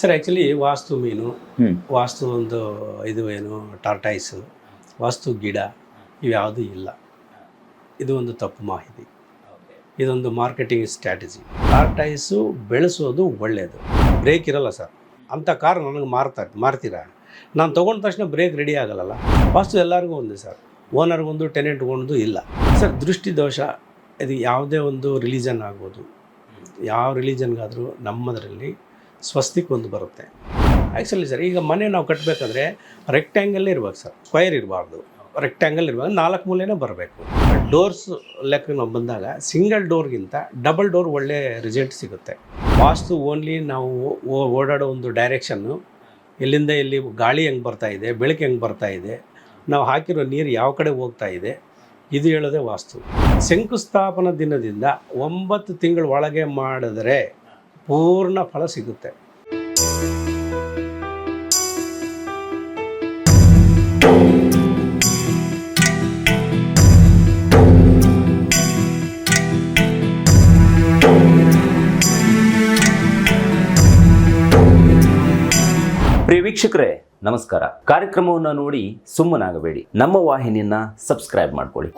Sir actually ವಾಸ್ತು ಮೀನು ವಾಸ್ತು ಒಂದು ಇದು ಏನು ಟಾರ್ಟೈಸು ವಾಸ್ತು ಗಿಡ ಇವ್ಯಾವುದೂ ಇಲ್ಲ. ಇದು ಒಂದು ತಪ್ಪು ಮಾಹಿತಿ. ಇದೊಂದು ಮಾರ್ಕೆಟಿಂಗ್ ಸ್ಟ್ರಾಟಜಿ ಟಾರ್ಟೈಸು ಬೆಳೆಸೋದು ಒಳ್ಳೆಯದು ಬ್ರೇಕ್ ಇರಲ್ಲ ಸರ್ ಅಂಥ ಕಾರ್ ನನಗೆ ಮಾರ್ತಾ ಮಾರ್ತೀರಾ? ನಾನು ತೊಗೊಂಡ ತಕ್ಷಣ ಬ್ರೇಕ್ ರೆಡಿ ಆಗಲ್ಲ ವಾಸ್ತು ಎಲ್ಲರಿಗೂ ಒಂದೇ ಸರ್ ಓನರ್ಗೊಂದು ಟೆನೆಂಟ್ಗೊಂದು ಇಲ್ಲ. ಸರ್ ದೃಷ್ಟಿ ದೋಷ ಇದು ಯಾವುದೇ ಒಂದು ರಿಲಿಜನ್ ಆಗ್ಬೋದು. ಯಾವ ರಿಲಿಜನ್ಗಾದರೂ ನಮ್ಮದರಲ್ಲಿ ಸ್ವಸ್ತಿಕ್ ಒಂದು ಬರುತ್ತೆ. ಆ್ಯಕ್ಚುಲಿ ಸರ್ ಈಗ ಮನೆ ನಾವು ಕಟ್ಟಬೇಕಾದ್ರೆ ರೆಕ್ಟ್ಯಾಂಗಲ್ ಇರ್ಬೇಕು ಸರ್ ಸ್ಕ್ವೈರ್ ಇರಬಾರ್ದು. ರೆಕ್ಟ್ಯಾಂಗಲ್ ಇರುವಾಗ ನಾಲ್ಕು ಮೂಲೆನೇ ಬರಬೇಕು. ಡೋರ್ಸ್ ಲೆಕ್ಕ ನಾವು ಬಂದಾಗ ಸಿಂಗಲ್ ಡೋರ್ಗಿಂತ ಡಬಲ್ ಡೋರ್ ಒಳ್ಳೆ ರಿಸಲ್ಟ್ ಸಿಗುತ್ತೆ. ವಾಸ್ತು ಓನ್ಲಿ ನಾವು ಓಡಾಡೋ ಒಂದು ಡೈರೆಕ್ಷನ್ನು ಎಲ್ಲಿಂದ ಎಲ್ಲಿ ಗಾಳಿ ಹೆಂಗೆ ಬರ್ತಾ ಇದೆ, ಬೆಳಕು ಹೆಂಗೆ ಬರ್ತಾ ಇದೆ, ನಾವು ಹಾಕಿರೋ ನೀರು ಯಾವ ಕಡೆ ಹೋಗ್ತಾ ಇದೆ, ಇದು ಹೇಳೋದೇ ವಾಸ್ತು. ಶಂಕುಸ್ಥಾಪನ ದಿನದಿಂದ ಒಂಬತ್ತು ತಿಂಗಳ ಒಳಗೆ ಮಾಡಿದ್ರೆ ಪೂರ್ಣ ಫಲ ಸಿಗುತ್ತೆ. ಪ್ರಿಯ ವೀಕ್ಷಕರೇ ನಮಸ್ಕಾರ. ಕಾರ್ಯಕ್ರಮವನ್ನು ನೋಡಿ ಸುಮ್ಮನಾಗಬೇಡಿ. ನಮ್ಮ ವಾಹಿನಿಯನ್ನ ಸಬ್ಸ್ಕ್ರೈಬ್ ಮಾಡ್ಕೊಳ್ಳಿ.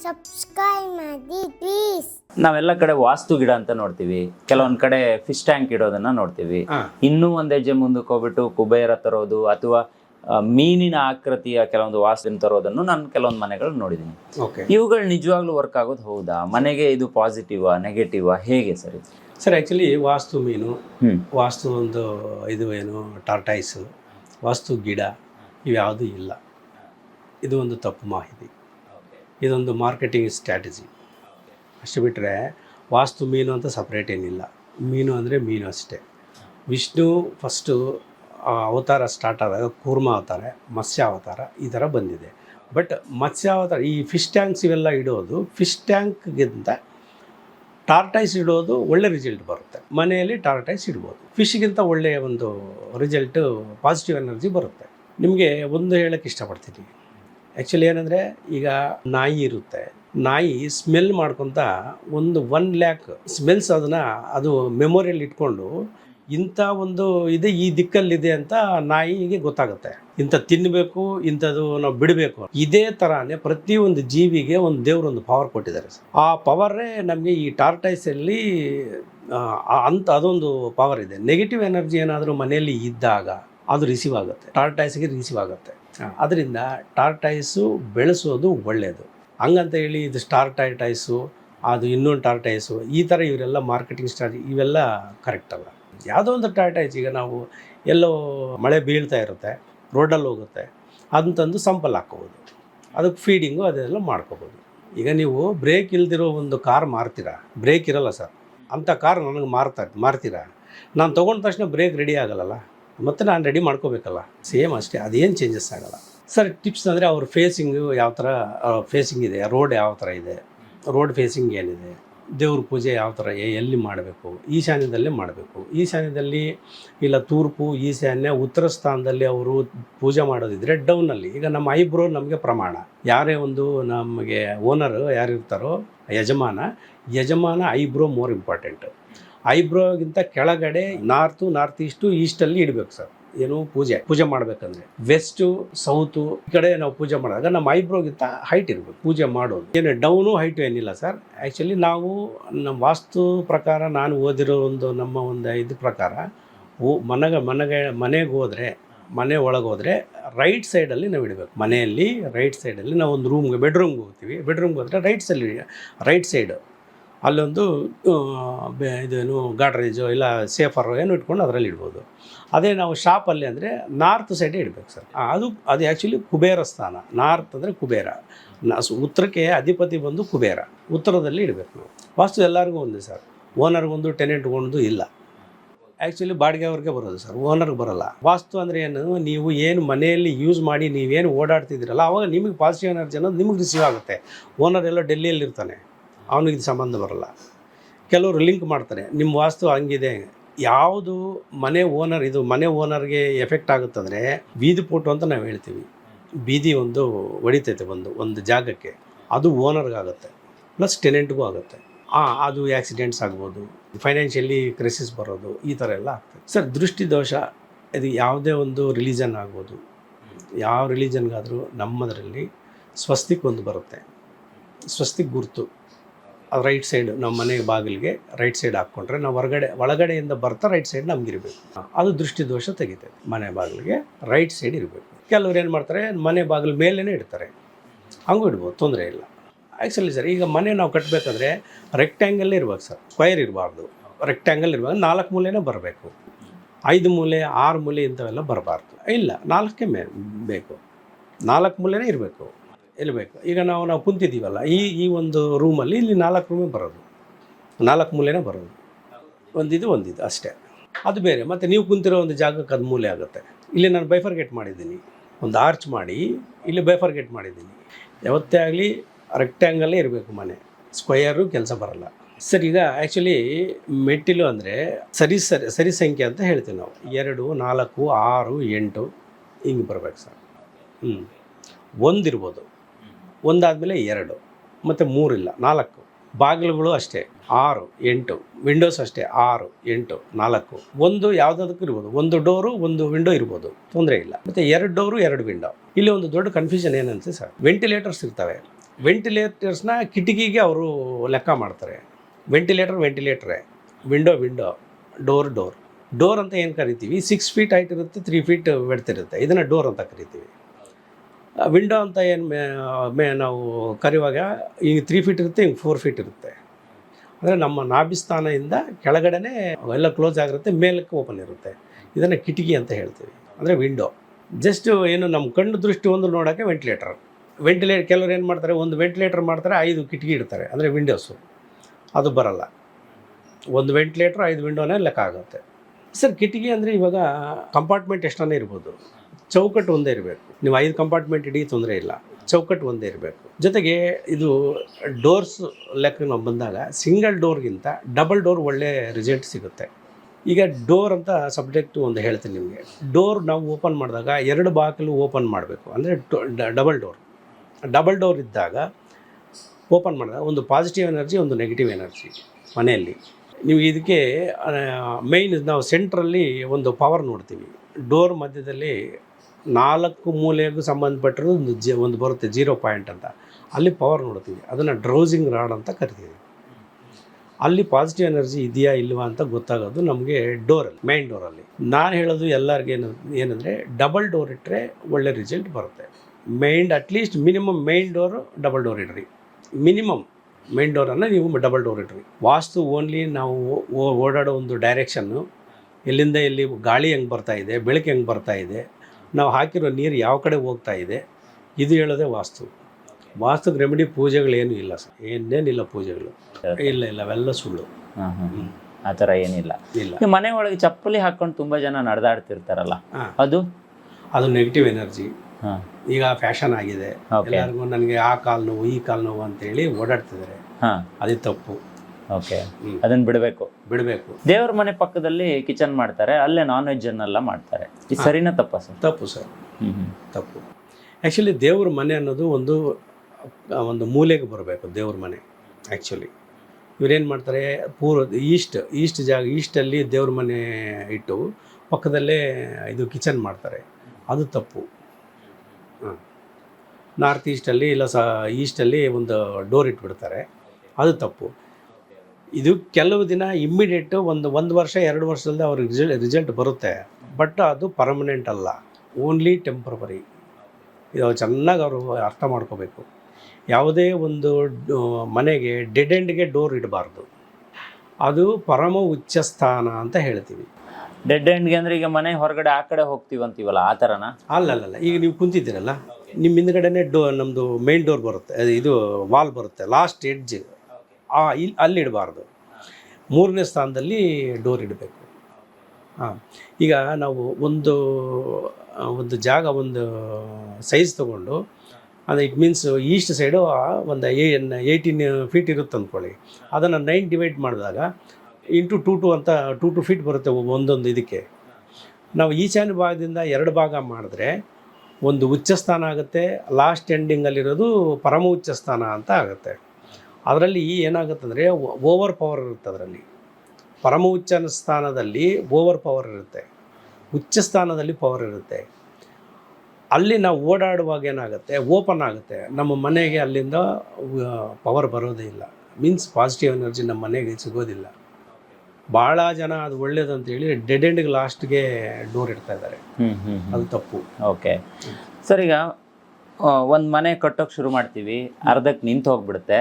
ಸಬ್ಸ್ಕ್ರೈಬ್ ಮಾಡಿ ಪ್ಲೀಸ್ ನಾವೆಲ್ಲ ಕಡೆ ವಾಸ್ತು ಗಿಡ ಅಂತ ನೋಡ್ತೀವಿ. ಕೆಲವೊಂದ್ ಕಡೆ ಫಿಶ್ ಟ್ಯಾಂಕ್ ಇಡೋದನ್ನ ನೋಡ್ತೀವಿ. ಇನ್ನೂ ಒಂದ್ ಹೆಜ್ಜೆ ಮುಂದಕ್ಕೆ ಹೋಗ್ಬಿಟ್ಟು ಕುಬೇರ ತರೋದು ಅಥವಾ ಆ, ಮೀನಿನ ಆಕೃತಿಯ ಕೆಲವೊಂದು ವಾಸ್ತು ತರೋದನ್ನು ನಾನು ಕೆಲವೊಂದು ಮನೆಗಳು ನೋಡಿದ್ದೀನಿ. ಓಕೆ ಇವುಗಳು ನಿಜವಾಗ್ಲೂ ವರ್ಕ್ ಆಗೋದು ಹೌದಾ? ಮನೆಗೆ ಇದು ಪಾಸಿಟಿವ್ ನೆಗೆಟಿವ್ ಹೇಗೆ ಸರಿ ಸರ್ ಆ್ಯಕ್ಚುಲಿ ವಾಸ್ತು ಮೀನು ಹ್ಮ್. ವಾಸ್ತು ಒಂದು ಇದು ಏನು ಟಾರ್ಟೈಸು ವಾಸ್ತು ಗಿಡ ಇವ್ಯಾವುದೂ ಇಲ್ಲ. ಇದು ಒಂದು ತಪ್ಪು ಮಾಹಿತಿ. ಇದೊಂದು ಮಾರ್ಕೆಟಿಂಗ್ ಸ್ಟ್ರಾಟಜಿ. ಅಷ್ಟು ಬಿಟ್ಟರೆ ವಾಸ್ತು ಮೀನು ಅಂತ ಸಪ್ರೇಟ್ ಏನಿಲ್ಲ. ಮೀನು ಅಂದರೆ ಮೀನು ಅಷ್ಟೇ. ವಿಷ್ಣು ಫಸ್ಟು ಅವತಾರ ಸ್ಟಾರ್ಟ್ ಆದಾಗ ಕೂರ್ಮ ಅವತಾರ, ಮತ್ಸ್ಯ ಅವತಾರ ಈ ಥರ ಬಂದಿದೆ. ಬಟ್ ಮತ್ಸ್ಯ ಅವತಾರ, ಈ ಫಿಶ್ ಟ್ಯಾಂಕ್ಸ್ ಇವೆಲ್ಲ ಇಡೋದು ಫಿಶ್ ಟ್ಯಾಂಕ್ಗಿಂತ ಟಾರ್ಟೈಸ್ ಇಡೋದು ಒಳ್ಳೆ ರಿಸಲ್ಟ್ ಬರುತ್ತೆ. ಮನೆಯಲ್ಲಿ ಟಾರ್ಟೈಸ್ ಇಡ್ಬೋದು. ಫಿಶ್ಗಿಂತ ಒಳ್ಳೆಯ ಒಂದು ರಿಸಲ್ಟು ಪಾಸಿಟಿವ್ ಎನರ್ಜಿ ಬರುತ್ತೆ. ನಿಮಗೆ ಒಂದು ಹೇಳೋಕ್ಕೆ ಇಷ್ಟಪಡ್ತೀನಿ. ಆ್ಯಕ್ಚುಲಿ ಏನಂದರೆ, ಈಗ ನಾಯಿ ಇರುತ್ತೆ. ನಾಯಿ ಸ್ಮೆಲ್ ಮಾಡ್ಕೊತ ಒಂದು ಒನ್ ಲ್ಯಾಕ್ ಸ್ಮೆಲ್ಸ್ ಅದನ್ನು ಅದು ಮೆಮೊರಿಯಲ್ಲಿ ಇಟ್ಕೊಂಡು ಇಂಥ ಒಂದು ಇದೆ ಈ ದಿಕ್ಕಲ್ಲಿದೆ ಅಂತ ನಾಯಿಗೆ ಗೊತ್ತಾಗುತ್ತೆ. ಇಂಥ ತಿನ್ನಬೇಕು ಇಂಥದ್ದು ನಾವು ಬಿಡಬೇಕು. ಇದೇ ಥರನೇ ಪ್ರತಿಯೊಂದು ಜೀವಿಗೆ ಒಂದು ದೇವರೊಂದು ಪವರ್ ಕೊಟ್ಟಿದ್ದಾರೆ. ಆ ಪವರೇ ನಮಗೆ ಈ ಟಾರ್ಟೈಸಲ್ಲಿ ಅಂತ ಅದೊಂದು ಪವರ್ ಇದೆ. ನೆಗೆಟಿವ್ ಎನರ್ಜಿ ಏನಾದರೂ ಮನೆಯಲ್ಲಿ ಇದ್ದಾಗ ಅದು ರಿಸೀವ್ ಆಗುತ್ತೆ. ಟಾರ್ಟೈಸ್ಗೆ ರಿಸೀವ್ ಆಗುತ್ತೆ. ಅದರಿಂದ ಟಾರ್ಟೈಸು ಬೆಳೆಸೋದು ಒಳ್ಳೆಯದು ಹಂಗಂತ ಹೇಳಿ ಇದು ಸ್ಟಾರ್ ಟಾರ್ಟೈಸು ಅದು ಇನ್ನೊಂದು ಟಾರ್ಟೈಸು ಈ ಥರ ಇವರೆಲ್ಲ ಮಾರ್ಕೆಟಿಂಗ್ ಸ್ಟಾರ್ ಇವೆಲ್ಲ ಕರೆಕ್ಟ್ ಅಲ್ಲ ಯಾವುದೋ ಒಂದು ಟಾರ್ಟೈಸ್ ಈಗ ನಾವು ಎಲ್ಲೋ ಮಳೆ ಬೀಳ್ತಾ ಇರುತ್ತೆ, ರೋಡಲ್ಲಿ ಹೋಗುತ್ತೆ, ಅದನ್ನ ತಂದು ಸಂಪಲ್ ಹಾಕ್ಕೋಬೋದು. ಅದಕ್ಕೆ ಫೀಡಿಂಗು ಅದೆಲ್ಲ ಮಾಡ್ಕೋಬೋದು. ಈಗ ನೀವು ಬ್ರೇಕ್ ಇಲ್ದಿರೋ ಒಂದು ಕಾರ್ ಮಾರ್ತೀರಾ? ಬ್ರೇಕ್ ಇರಲ್ಲ ಸರ್. ಅಂಥ ಕಾರ್ ನನಗೆ ಮಾರ್ತಾ, ಮಾರ್ತೀರಾ? ನಾನು ತೊಗೊಂಡ ತಕ್ಷಣ ಬ್ರೇಕ್ ರೆಡಿ ಆಗಲ್ಲಲ್ಲ? ಮತ್ತೆ ನಾನು ರೆಡಿ ಮಾಡ್ಕೋಬೇಕಲ್ಲ. ಸೇಮ್ ಅಷ್ಟೇ, ಅದೇನು ಚೇಂಜಸ್ ಆಗಲ್ಲ. ಸರ್ ಟಿಪ್ಸ್ ಅಂದರೆ ಅವ್ರ ಫೇಸಿಂಗು ಯಾವ ಥರ ಫೇಸಿಂಗ್ ಇದೆ ರೋಡ್ ಯಾವ ಥರ ಇದೆ ರೋಡ್ ಫೇಸಿಂಗ್ ಏನಿದೆ, ದೇವ್ರ ಪೂಜೆ ಯಾವ ಥರ ಎಲ್ಲಿ ಮಾಡಬೇಕು, ಈಶಾನ್ಯದಲ್ಲೇ ಮಾಡಬೇಕು. ಈಶಾನ್ಯದಲ್ಲಿ ಇಲ್ಲ ತೂರ್ಪು, ಈಶಾನ್ಯ, ಉತ್ತರ ಸ್ಥಾನದಲ್ಲಿ ಅವರು ಪೂಜೆ ಮಾಡೋದಿದ್ರೆ ಡೌನಲ್ಲಿ ಈಗ ನಮ್ಮ ಐಬ್ರೋ ನಮಗೆ ಪ್ರಮಾಣ. ಯಾರೇ ಒಂದು ನಮಗೆ ಓನರ್ ಯಾರಿರ್ತಾರೋ, ಯಜಮಾನ ಯಜಮಾನ ಐಬ್ರೋ ಮೋರ್ ಇಂಪಾರ್ಟೆಂಟ್ ಐಬ್ರೋಗಿಂತ ಕೆಳಗಡೆ ನಾರ್ತು, ನಾರ್ತ್ ಈಸ್ಟು, ಈಸ್ಟಲ್ಲಿ ಇಡಬೇಕು ಸರ್. ಏನು ಪೂಜೆ ಪೂಜೆ ಮಾಡಬೇಕಂದ್ರೆ. ವೆಸ್ಟು, ಸೌತು, ಈ ಕಡೆ ನಾವು ಪೂಜೆ ಮಾಡಿದಾಗ ನಮ್ಮ ಐಬ್ರೋಗಿಂತ ಹೈಟ್ ಇರಬೇಕು ಪೂಜೆ ಮಾಡೋದು. ಏನು ಡೌನು ಹೈಟು ಏನಿಲ್ಲ ಸರ್. ಆ್ಯಕ್ಚುಲಿ ನಾವು ನಮ್ಮ ವಾಸ್ತು ಪ್ರಕಾರ ನಾನು ಓದಿರೋ ಒಂದು, ನಮ್ಮ ಒಂದು ಇದು ಪ್ರಕಾರ, ಓ, ಮನೆಗೆ ಮನೆಗೆ ಮನೆಗೆ ಹೋದರೆ, ಮನೆ ಒಳಗೆ ಹೋದರೆ ರೈಟ್ ಸೈಡಲ್ಲಿ ನಾವು ಇಡಬೇಕು. ಮನೆಯಲ್ಲಿ ರೈಟ್ ಸೈಡಲ್ಲಿ ನಾವು ಒಂದು ರೂಮ್ಗೆ ಬೆಡ್ರೂಮ್ಗೆ ಹೋಗ್ತೀವಿ. ಬೆಡ್ರೂಮ್ಗೆ ಹೋದರೆ ರೈಟ್ ಸೈಡ್ ರೈಟ್ ಸೈಡು ಅಲ್ಲೊಂದು ಇದೇನು ಗಾಡ್ರೇಜು ಇಲ್ಲ ಸೇಫರು ಏನು ಇಟ್ಕೊಂಡು ಅದರಲ್ಲಿ ಇಡ್ಬೋದು. ಅದೇ ನಾವು ಶಾಪಲ್ಲಿ ಅಂದರೆ ನಾರ್ತ್ ಸೈಡೇ ಇಡಬೇಕು ಸರ್. ಅದು ಅದು ಆ್ಯಕ್ಚುಲಿ ಕುಬೇರ ಸ್ಥಾನ. ನಾರ್ತ್ ಅಂದರೆ ಕುಬೇರ. ಉತ್ತರಕ್ಕೆ ಅಧಿಪತಿ ಬಂದು ಕುಬೇರ. ಉತ್ತರದಲ್ಲಿ ಇಡಬೇಕು ನಾವು. ವಾಸ್ತು ಎಲ್ಲರಿಗೂ ಒಂದೇ ಸರ್. ಓನರ್ಗೊಂದು ಟೆನೆಂಟ್ಗೊಂದು ಇಲ್ಲ. ಆ್ಯಕ್ಚುಲಿ ಬಾಡಿಗೆ ಅವ್ರಿಗೆ ಬರೋದು ಸರ್. ಓನರ್ಗೆ ಬರೋಲ್ಲ. ವಾಸ್ತು ಅಂದರೆ ಏನು, ನೀವು ಏನು ಮನೆಯಲ್ಲಿ ಯೂಸ್ ಮಾಡಿ ನೀವೇನು ಓಡಾಡ್ತಿದ್ದೀರಲ್ಲ, ಅವಾಗ ನಿಮಗೆ ಪಾಸಿಟಿವ್ ಎನರ್ಜಿ ಅನ್ನೋದು ನಿಮಗೆ ರಿಸೀವ್ ಆಗುತ್ತೆ. ಓನರ್ ಎಲ್ಲ ಡೆಲ್ಲಿಯಲ್ಲಿ ಇರ್ತಾನೆ ಅವನಿಗೆ ಸಂಬಂಧ ಬರಲ್ಲ. ಕೆಲವರು ಲಿಂಕ್ ಮಾಡ್ತಾರೆ ನಿಮ್ಮ ವಾಸ್ತು ಹಂಗಿದೆ. ಯಾವುದು ಮನೆ ಓನರ್ ಇದು ಮನೆ ಓನರ್ಗೆ ಎಫೆಕ್ಟ್ ಆಗುತ್ತಂದರೆ ಬೀದಿ ಪೋಟು ಅಂತ ನಾವು ಹೇಳ್ತೀವಿ. ಬೀದಿ ಒಂದು ಹೊಡಿತೈತೆ ಒಂದು ಒಂದು ಜಾಗಕ್ಕೆ. ಅದು ಓನರ್ಗಾಗುತ್ತೆ ಪ್ಲಸ್ ಟೆನೆಂಟ್ಗೂ ಆಗುತ್ತೆ. ಆ, ಅದು ಆಕ್ಸಿಡೆಂಟ್ಸ್ ಆಗ್ಬೋದು ಫೈನಾನ್ಷಿಯಲಿ ಕ್ರೈಸಿಸ್ ಬರೋದು ಈ ಥರ ಎಲ್ಲ ಆಗ್ತದೆ. ಸರ್ ದೃಷ್ಟಿ ದೋಷ ಇದು ಯಾವುದೇ ಒಂದು ರಿಲಿಜನ್ ಆಗ್ಬೋದು. ಯಾವ ರಿಲಿಜನ್ಗಾದರೂ ನಮ್ಮದರಲ್ಲಿ ಸ್ವಸ್ತಿಕ್ ಒಂದು ಬರುತ್ತೆ. ಸ್ವಸ್ತಿಕ್ ಗುರುತು. ರೈಟ್ ಸೈಡ್ ನಮ್ಮ ಮನೆ ಬಾಗಿಲಿಗೆ ರೈಟ್ ಸೈಡ್ ಹಾಕ್ಕೊಂಡ್ರೆ ನಾವು ಹೊರಗಡೆ, ಒಳಗಡೆಯಿಂದ ಬರ್ತಾ ರೈಟ್ ಸೈಡ್ ನಮಗಿರಬೇಕು. ಅದು ದೃಷ್ಟಿ ದೋಷ ತೆಗಿತೈತೆ ಮನೆ ಬಾಗಿಲಿಗೆ ರೈಟ್ ಸೈಡ್ ಇರಬೇಕು. ಕೆಲವ್ರು ಏನು ಮಾಡ್ತಾರೆ, ಮನೆ ಬಾಗಿಲು ಮೇಲೇ ಇಡ್ತಾರೆ. ಹಂಗೂ ಇಡ್ಬೋದು, ತೊಂದರೆ ಇಲ್ಲ. ಆ್ಯಕ್ಚುಲಿ ಸರ್ ಈಗ ಮನೆ ನಾವು ಕಟ್ಟಬೇಕಾದ್ರೆ ರೆಕ್ಟ್ಯಾಂಗಲ್ಲೇ ಇರ್ಬೇಕು ಸರ್ ಸ್ಕ್ವೈರ್ ಇರಬಾರ್ದು. ರೆಕ್ಟ್ಯಾಂಗಲ್ ಇರುವಾಗ ನಾಲ್ಕು ಮೂಲೆನೇ ಬರಬೇಕು. ಐದು ಮೂಲೆ, ಆರು ಮೂಲೆ ಇಂಥವೆಲ್ಲ ಬರಬಾರ್ದು. ಇಲ್ಲ, ನಾಲ್ಕೇ ಮೇ, ಬೇಕು. ನಾಲ್ಕು ಮೂಲೆನೇ ಇರಬೇಕು. ಇರಬೇಕು. ಈಗ ನಾವು ನಾವು ಕುಂತಿದ್ದೀವಲ್ಲ, ಈ ಈ ಒಂದು ರೂಮಲ್ಲಿ ಇಲ್ಲಿ ನಾಲ್ಕು ರೂಮೇ ಬರೋದು. ನಾಲ್ಕು ಮೂಲೆನೇ ಬರೋದು. ಒಂದಿದು ಒಂದಿದು ಅಷ್ಟೇ. ಅದು ಬೇರೆ. ಮತ್ತು ನೀವು ಕುಂತಿರೋ ಒಂದು ಜಾಗಕ್ಕೆ ಅದು ಮೂಲೆ ಆಗುತ್ತೆ. ಇಲ್ಲಿ ನಾನು ಬೈಫರ್ಗೇಟ್ ಮಾಡಿದ್ದೀನಿ. ಒಂದು ಆರ್ಚ್ ಮಾಡಿ, ಇಲ್ಲಿ ಬೈಫರ್ಗೇಟ್ ಮಾಡಿದ್ದೀನಿ. ಯಾವತ್ತೇ ಆಗಲಿ ರೆಕ್ಟ್ಯಾಂಗಲ್ಲೇ ಇರಬೇಕು ಮನೆ. ಸ್ಕ್ವಯರು ಕೆಲಸ ಬರಲ್ಲ. ಸರ್, ಈಗ ಆ್ಯಕ್ಚುಲಿ ಮೆಟ್ಟಿಲು ಅಂದರೆ ಸರಿ ಸರಿ ಸರಿ ಸಂಖ್ಯೆ ಅಂತ ಹೇಳ್ತೀವಿ ನಾವು. ಎರಡು, ನಾಲ್ಕು, ಆರು, ಎಂಟು, ಹಿಂಗೆ ಬರಬೇಕು ಸರ್. ಹ್ಞೂ ಒಂದಿರ್ಬೋದು. ಒಂದಾದಮೇಲೆ ಎರಡು, ಮತ್ತು ಮೂರಿಲ್ಲ, ನಾಲ್ಕು. ಬಾಗಿಲುಗಳು ಅಷ್ಟೇ, ಆರು, ಎಂಟು. ವಿಂಡೋಸ್ ಅಷ್ಟೇ, ಆರು, ಎಂಟು, ನಾಲ್ಕು. ಒಂದು ಯಾವುದಾದಕ್ಕೂ ಇರ್ಬೋದು. ಒಂದು ಡೋರು ಒಂದು ವಿಂಡೋ ಇರ್ಬೋದು. ತೊಂದರೆ ಇಲ್ಲ. ಮತ್ತು ಎರಡು ಡೋರು ಎರಡು ವಿಂಡೋ ಇಲ್ಲಿ ಒಂದು ದೊಡ್ಡ ಕನ್ಫ್ಯೂಷನ್ ಏನಂತೆ ಸರ್ ವೆಂಟಿಲೇಟರ್ಸ್ ಇರ್ತವೆ. ವೆಂಟಿಲೇಟರ್ಸ್ನ ಕಿಟಕಿಗೆ ಅವರು ಲೆಕ್ಕ ಮಾಡ್ತಾರೆ. Ventilator ವೆಂಟಿಲೇಟ್ರೇ window window door door door ಅಂತ ಏನು ಕರಿತೀವಿ? ಸಿಕ್ಸ್ ಫೀಟ್ ಹೈಟ್ ಇರುತ್ತೆ ತ್ರೀ ಫೀಟ್ ಬೆಡ್ತಿರುತ್ತೆ ಇದನ್ನು ಡೋರ್ ಅಂತ ಕರಿತೀವಿ. ವಿಂಡೋ ಅಂತ ಏನು ಮೇ ಮೇ ನಾವು ಕರೆಯುವಾಗ ಈಗ ತ್ರೀ ಫೀಟ್ ಇರುತ್ತೆ, ಹಿಂಗೆ ಫೋರ್ ಫೀಟ್ ಇರುತ್ತೆ. ಅಂದರೆ ನಮ್ಮ ನಾಭಿಸ್ಥಾನದಿಂದ ಕೆಳಗಡೆನೇ ಎಲ್ಲ ಕ್ಲೋಸ್ ಆಗಿರುತ್ತೆ, ಮೇಲಕ್ಕೆ ಓಪನ್ ಇರುತ್ತೆ. ಇದನ್ನು ಕಿಟಕಿ ಅಂತ ಹೇಳ್ತೀವಿ. ಅಂದರೆ ವಿಂಡೋ ಜಸ್ಟ್ ಏನು ನಮ್ಮ ಕಣ್ಣು ದೃಷ್ಟಿ ಒಂದು ನೋಡೋಕ್ಕೆ ವೆಂಟಿಲೇಟರ್ ವೆಂಟಿಲೇಟ್ ಕೆಲವ್ರು ಏನು ಮಾಡ್ತಾರೆ, ಒಂದು ವೆಂಟಿಲೇಟರ್ ಮಾಡ್ತಾರೆ, ಐದು ಕಿಟಕಿ ಇಡ್ತಾರೆ. ಅಂದರೆ ವಿಂಡೋಸು ಅದು ಬರಲ್ಲ. ಒಂದು ವೆಂಟಿಲೇಟ್ರ್ ಐದು ವಿಂಡೋನೇ ಲೆಕ್ಕ ಆಗುತ್ತೆ. ಸರ್ ಕಿಟಕಿ ಅಂದರೆ ಇವಾಗ ಕಂಪಾರ್ಟ್ಮೆಂಟ್ ಎಷ್ಟನೇ ಇರ್ಬೋದು? ಚೌಕಟ್ಟು ಒಂದೇ ಇರಬೇಕು. ನೀವು ಐದು ಕಂಪಾರ್ಟ್ಮೆಂಟ್ ಇಡೀ ತೊಂದರೆ ಇಲ್ಲ. ಚೌಕಟ್ಟು ಒಂದೇ ಇರಬೇಕು. ಜೊತೆಗೆ ಇದು ಡೋರ್ಸ್ ಲೆಕ್ಕ ನಾವು ಬಂದಾಗ ಸಿಂಗಲ್ ಡೋರ್ಗಿಂತ ಡಬಲ್ ಡೋರ್ ಒಳ್ಳೆ ರಿಸಲ್ಟ್ ಸಿಗುತ್ತೆ. ಈಗ ಡೋರ್ ಅಂತ ಸಬ್ಜೆಕ್ಟ್ ಒಂದು ಹೇಳ್ತೀನಿ ನಿಮಗೆ. ಡೋರ್ ನಾವು ಓಪನ್ ಮಾಡಿದಾಗ ಎರಡು ಬಾಗಿಲು ಓಪನ್ ಮಾಡಬೇಕು. ಅಂದರೆ ಡಬಲ್ ಡೋರ್ ಡಬಲ್ ಡೋರ್ ಇದ್ದಾಗ ಓಪನ್ ಮಾಡಿದಾಗ ಒಂದು ಪಾಸಿಟಿವ್ ಎನರ್ಜಿ ಒಂದು ನೆಗೆಟಿವ್ ಎನರ್ಜಿ ಮನೆಯಲ್ಲಿ. ನೀವು ಇದಕ್ಕೆ ಮೈನ್ ನಾವು ಸೆಂಟ್ರಲ್ಲಿ ಒಂದು ಪವರ್ ನೋಡ್ತೀವಿ. ಡೋರ್ ಮಧ್ಯದಲ್ಲಿ ನಾಲ್ಕು ಮೂಲೆಗೂ ಸಂಬಂಧಪಟ್ಟಿರೋದು ಒಂದು ಜಿ, ಒಂದು ಬರುತ್ತೆ, ಜೀರೋ ಪಾಯಿಂಟ್ ಅಂತ. ಅಲ್ಲಿ ಪವರ್ ನೋಡ್ತೀವಿ. ಅದನ್ನು ಡ್ರೌಸಿಂಗ್ ರಾಡ್ ಅಂತ ಕರಿತೀವಿ. ಅಲ್ಲಿ ಪಾಸಿಟಿವ್ ಎನರ್ಜಿ ಇದೆಯಾ ಇಲ್ವಾ ಅಂತ ಗೊತ್ತಾಗೋದು ನಮಗೆ ಡೋರಲ್ಲಿ ಮೈನ್ ಡೋರಲ್ಲಿ ನಾನು ಹೇಳೋದು ಎಲ್ಲರಿಗೇನು ಏನಂದರೆ ಡಬಲ್ ಡೋರ್ ಇಟ್ಟರೆ ಒಳ್ಳೆ ರಿಸಲ್ಟ್ ಬರುತ್ತೆ. Main at least minimum main door double door ಇಡ್ರಿ. ಮಿನಿಮಮ್ ಮೈನ್ ಡೋರನ್ನು ನೀವು ಡಬಲ್ ಡೋರ್ ಇಡ್ರಿ. ವಾಸ್ತು ಓನ್ಲಿ ನಾವು ಓಡಾಡೋ ಒಂದು ಡೈರೆಕ್ಷನ್ನು ಎಲ್ಲಿಂದ ಎಲ್ಲಿ ಗಾಳಿ ಹೆಂಗೆ ಬರ್ತಾ ಇದೆ, ಬೆಳಕು ಹೆಂಗೆ ಬರ್ತಾ ಇದೆ ನಾವು ಹಾಕಿರೋ ನೀರು ಯಾವ ಕಡೆ ಹೋಗ್ತಾ ಇದೆ ಇದು ಹೇಳೋದೇ ವಾಸ್ತು. ವಾಸ್ತು ರೆಮಿಡಿ ಏನು ಇಲ್ಲ ಸರ್. ಏನೇನಿಲ್ಲ ಪೂಜೆಗಳು. ಇಲ್ಲ ಇಲ್ಲ ಅವೆಲ್ಲ ಸುಳ್ಳು. ಆ ಥರ ಏನಿಲ್ಲ. ಇಲ್ಲ. ಮನೆ ಒಳಗೆ ಚಪ್ಪಲಿ ಹಾಕೊಂಡು ತುಂಬ ಜನ ನಡೆದಾಡ್ತಿರ್ತಾರಲ್ಲ ಅದು? ಅದು ನೆಗೆಟಿವ್ ಎನರ್ಜಿ ಈಗ ಫ್ಯಾಷನ್ ಆಗಿದೆ. ಎಲ್ಲರಿಗೂ ನನಗೆ ಆ ಕಾಲು ನೋವು ಈ ಕಾಲು ನೋವು ಅಂತೇಳಿ ಓಡಾಡ್ತಿದ್ದಾರೆ. ಅದೇ ತಪ್ಪು. ಓಕೆ. ಅದನ್ನ ಬಿಡಬೇಕು. ಬಿಡಬೇಕು. ದೇವ್ರ ಮನೆ ಪಕ್ಕದಲ್ಲಿ ಕಿಚನ್ ಮಾಡ್ತಾರೆ ಅಲ್ಲೇ ನಾನ್ ವೆಜ್ ಅನ್ನೆಲ್ಲ ಮಾಡ್ತಾರೆ. ಇದು ಸರಿನಾ ತಪ್ಪ ಸರ್? ತಪ್ಪು ಸರ್. ತಪ್ಪು. ಆ್ಯಕ್ಚುಲಿ ದೇವ್ರ ಮನೆ ಅನ್ನೋದು ಒಂದು ಒಂದು ಮೂಲೆಗೆ ಬರಬೇಕು ದೇವ್ರ ಮನೆ ಆ್ಯಕ್ಚುಲಿ ಇವರೇನು ಮಾಡ್ತಾರೆ ಪೂರ್ವ ಈಸ್ಟ್ ಈಸ್ಟ್ ಜಾಗ ಈಸ್ಟಲ್ಲಿ ದೇವ್ರ ಮನೆ ಇಟ್ಟು ಪಕ್ಕದಲ್ಲೇ ಇದು ಕಿಚನ್ ಮಾಡ್ತಾರೆ. ಅದು ತಪ್ಪು. ಹಾಂ. ನಾರ್ತ್ ಈಸ್ಟಲ್ಲಿ ಇಲ್ಲ ಸ ಈಸ್ಟಲ್ಲಿ ಒಂದು ಡೋರ್ ಇಟ್ಬಿಡ್ತಾರೆ. ಅದು ತಪ್ಪು. ಇದು ಕೆಲವು ದಿನ ಇಮ್ಮಿಡಿಯೇಟ್ ಒಂದು ಒಂದು ವರ್ಷ ಎರಡು ವರ್ಷದಲ್ಲಿ ಅವ್ರ ರಿಸಲ್ಟ್ ರಿಸಲ್ಟ್ ಬರುತ್ತೆ. ಬಟ್ ಅದು ಪರ್ಮನೆಂಟ್ ಅಲ್ಲ. ಓನ್ಲಿ ಟೆಂಪ್ರವರಿ ಇದು ಚೆನ್ನಾಗಿ ಅವರು ಅರ್ಥ ಮಾಡ್ಕೋಬೇಕು. ಯಾವುದೇ ಒಂದು ಮನೆಗೆ ಡೆಡ್ ಎಂಡ್ಗೆ ಡೋರ್ ಇಡಬಾರ್ದು. ಅದು ಪರಮ ಉಚ್ಚ ಸ್ಥಾನ ಅಂತ ಹೇಳ್ತೀವಿ. ಡೆಡ್ ಎಂಡ್ಗೆ ಅಂದರೆ ಈಗ ಮನೆ ಹೊರಗಡೆ ಆ ಕಡೆ ಹೋಗ್ತೀವಿ ಅಂತೀವಲ್ಲ ಆ ಥರನ ಅಲ್ಲಲ್ಲ ಈಗ ನೀವು ಕುಂತಿದ್ದೀರಲ್ಲ ನಿಮ್ಮ ಹಿಂದ್ಗಡೆನೆ ಡೋ ನಮ್ಮದು ಮೇನ್ ಡೋರ್ ಬರುತ್ತೆ ಇದು ವಾಲ್ ಬರುತ್ತೆ ಲಾಸ್ಟ್ ಎಡ್ಜ್ ಆ ಇಲ್ಲಿ ಅಲ್ಲಿಡಬಾರ್ದು. ಮೂರನೇ ಸ್ಥಾನದಲ್ಲಿ ಡೋರ್ ಇಡಬೇಕು. ಹಾಂ, ಈಗ ನಾವು ಒಂದು ಒಂದು ಜಾಗ ಒಂದು ಸೈಜ್ ತೊಗೊಂಡು ಅಂದರೆ ಇಟ್ ಮೀನ್ಸ್ ಈಸ್ಟ್ ಸೈಡು ಒಂದು ಏಯ್ಟೀನ್ ಫೀಟ್ ಇರುತ್ತೆ ಅಂದ್ಕೊಳ್ಳಿ ಅದನ್ನು ನೈನ್ ಡಿವೈಡ್ ಮಾಡಿದಾಗ ಇಂಟು ಟು ಟು ಅಂತ ಟು ಟು ಫೀಟ್ ಬರುತ್ತೆ ಒಂದೊಂದು ಇದಕ್ಕೆ. ನಾವು ಈಶಾನ್ಯ ಭಾಗದಿಂದ ಎರಡು ಭಾಗ ಮಾಡಿದ್ರೆ ಒಂದು ಉಚ್ಚ ಸ್ಥಾನ ಆಗುತ್ತೆ ಲಾಸ್ಟ್ ಎಂಡಿಂಗಲ್ಲಿರೋದು ಪರಮ ಉಚ್ಚ ಸ್ಥಾನ ಅಂತ ಆಗುತ್ತೆ. ಅದರಲ್ಲಿ ಏನಾಗುತ್ತಂದರೆ ಓವರ್ ಪವರ್ ಇರುತ್ತೆ ಅದರಲ್ಲಿ. ಪರಮ ಉಚ್ಚ ಸ್ಥಾನದಲ್ಲಿ ಓವರ್ ಪವರ್ ಇರುತ್ತೆ. ಉಚ್ಚ ಸ್ಥಾನದಲ್ಲಿ ಪವರ್ ಇರುತ್ತೆ. ಅಲ್ಲಿ ನಾವು ಓಡಾಡುವಾಗ ಏನಾಗುತ್ತೆ ಓಪನ್ ಆಗುತ್ತೆ. ನಮ್ಮ ಮನೆಗೆ ಅಲ್ಲಿಂದ ಪವರ್ ಬರೋದೇ ಇಲ್ಲ. ಮೀನ್ಸ್ ಪಾಸಿಟಿವ್ ಎನರ್ಜಿ ನಮ್ಮ ಮನೆಗೆ ಸಿಗೋದಿಲ್ಲ. ಭಾಳ ಜನ ಅದು ಒಳ್ಳೇದು ಅಂತೇಳಿ ಡೆಡ್ ಎಂಡ್ಗೆ ಲಾಸ್ಟ್ಗೆ ಡೋರ್ ಇಡ್ತಾ ಇದ್ದಾರೆ. ಅದು ತಪ್ಪು. ಓಕೆ ಸರ್ ಈಗ ಒಂದು ಮನೆ ಕಟ್ಟೋಕೆ ಶುರು ಮಾಡ್ತೀವಿ. ಅರ್ಧಕ್ಕೆ ನಿಂತು ಹೋಗ್ಬಿಡುತ್ತೆ.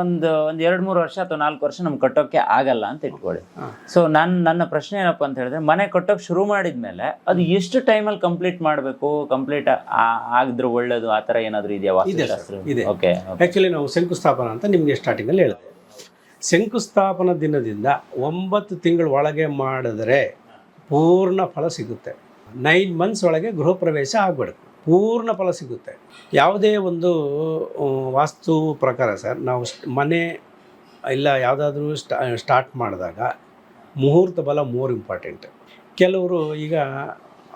ಒಂದು ಒಂದು ಎರಡು ಮೂರು ವರ್ಷ ಅಥವಾ ನಾಲ್ಕು ವರ್ಷ ನಮ್ಗೆ ಕಟ್ಟೋಕೆ ಆಗಲ್ಲ ಅಂತ ಇಟ್ಕೊಳ್ಳಿ. ಸೊ ನನ್ನ ನನ್ನ ಪ್ರಶ್ನೆ ಏನಪ್ಪ ಅಂತ ಹೇಳಿದ್ರೆ ಮನೆ ಕಟ್ಟೋಕೆ ಶುರು ಮಾಡಿದ್ಮೇಲೆ ಅದು ಎಷ್ಟು ಟೈಮಲ್ಲಿ ಕಂಪ್ಲೀಟ್ ಮಾಡಬೇಕು? ಕಂಪ್ಲೀಟ್ ಆಗಿದ್ರೆ ಒಳ್ಳೇದು ಆ ಥರ ಏನಾದರೂ ಇದೆಯಾ ವಾಸ್ತುಶಾಸ್ತ್ರ ಇದೆ. ಓಕೆ ಆ್ಯಕ್ಚುಲಿ ನಾವು ಶಂಕುಸ್ಥಾಪನ ಅಂತ ನಿಮಗೆ ಸ್ಟಾರ್ಟಿಂಗಲ್ಲಿ ಹೇಳಿದೆ. ಶಂಕುಸ್ಥಾಪನ ದಿನದಿಂದ ಒಂಬತ್ತು ತಿಂಗಳ ಒಳಗೆ ಮಾಡಿದ್ರೆ ಪೂರ್ಣ ಫಲ ಸಿಗುತ್ತೆ. ನೈನ್ ಮಂತ್ಸ್ ಒಳಗೆ ಗೃಹ ಪ್ರವೇಶ ಆಗಬೇಕು ಪೂರ್ಣ ಫಲ ಸಿಗುತ್ತೆ. ಯಾವುದೇ ಒಂದು ವಾಸ್ತು ಪ್ರಕಾರ ಸರ್, ನಾವು ಮನೆ ಇಲ್ಲ ಯಾವುದಾದ್ರೂ ಸ್ಟಾ, ಸ್ಟಾರ್ಟ್ ಮಾಡಿದಾಗ ಮುಹೂರ್ತ ಬಲ ಮೋರ್ ಇಂಪಾರ್ಟೆಂಟ್. ಕೆಲವರು ಈಗ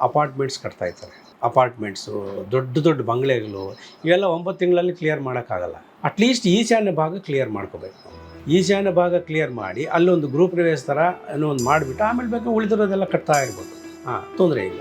ಅಪಾರ್ಟ್ಮೆಂಟ್ಸ್ ಕಟ್ತಾ ಇರ್ತಾರೆ. ಅಪಾರ್ಟ್ಮೆಂಟ್ಸು, ದೊಡ್ಡ ದೊಡ್ಡ ಬಂಗ್ಲೆಗಳು, ಇವೆಲ್ಲ ಒಂಬತ್ತು ತಿಂಗಳಲ್ಲಿ ಕ್ಲಿಯರ್ ಮಾಡೋಕ್ಕಾಗಲ್ಲ. ಅಟ್ಲೀಸ್ಟ್ ಈಶಾನ್ಯ ಭಾಗ ಕ್ಲಿಯರ್ ಮಾಡ್ಕೋಬೇಕು. ಈಶಾನ್ಯ ಭಾಗ ಕ್ಲಿಯರ್ ಮಾಡಿ ಅಲ್ಲೊಂದು ಗ್ರೂಪ್ ಪ್ರವೇಶ ಥರ ಏನೋ ಒಂದು ಮಾಡಿಬಿಟ್ಟು ಆಮೇಲೆ ಬೇಕು ಉಳಿದಿರೋದೆಲ್ಲ ಕಟ್ತಾ ಇರ್ಬೋದು. ಹಾಂ, ತೊಂದರೆ ಇಲ್ಲ.